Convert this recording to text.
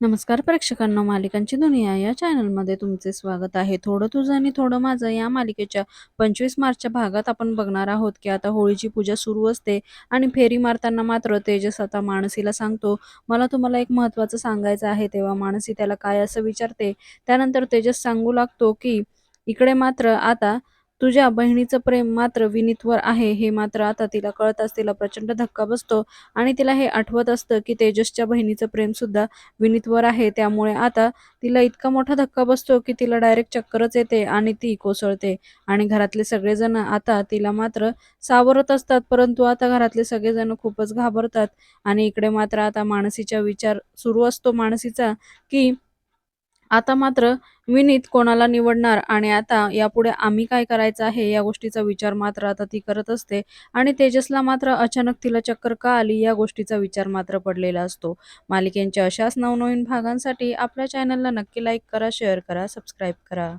नमस्कार प्रेक्षकांना मालिकांची दुनिया या चॅनलमध्ये तुमचे स्वागत आहे. थोडं तुझं आणि थोडं माझं या मालिकेच्या पंचवीस मार्चच्या भागात आपण बघणार आहोत की आता होळीची पूजा सुरू असते आणि फेरी मारताना मात्र तेजस आता मानसीला सांगतो मला तुम्हाला एक महत्त्वाचं सांगायचं आहे. तेव्हा मानसी त्याला काय असं विचारते त्यानंतर तेजस सांगू लागतो की इकडे मात्र आता तुझ्या बहिणीचं प्रेम मात्र विनीतवर आहे हे मात्र आता तिला कळताच तिला प्रचंड धक्का बसतो आणि तिला हे आठवत असतं की तेजसच्या बहिणीचं प्रेम सुद्धा विनीतवर आहे. त्यामुळे आता तिला इतका मोठा धक्का बसतो की तिला डायरेक्ट चक्करच येते आणि ती कोसळते. आणि घरातले सगळेजण आता तिला मात्र सावरत असतात परंतु आता घरातले सगळेजण खूपच घाबरतात. आणि इकडे मात्र आता मानसीचा विचार सुरू असतो मानसीचा की आता मात्र विनीत कोणाला निवडणार आणि आता यापुढे आम्ही काय करायचं आहे या गोष्टीचा विचार मात्र आता ती करत असते. आणि तेजसला मात्र अचानक तिला चक्कर का आली या गोष्टीचा विचार मात्र पडलेला असतो. मालिकेंच्या अशाच नवनवीन भागांसाठी आपल्या चॅनलला नक्की लाईक करा शेअर करा सबस्क्राईब करा.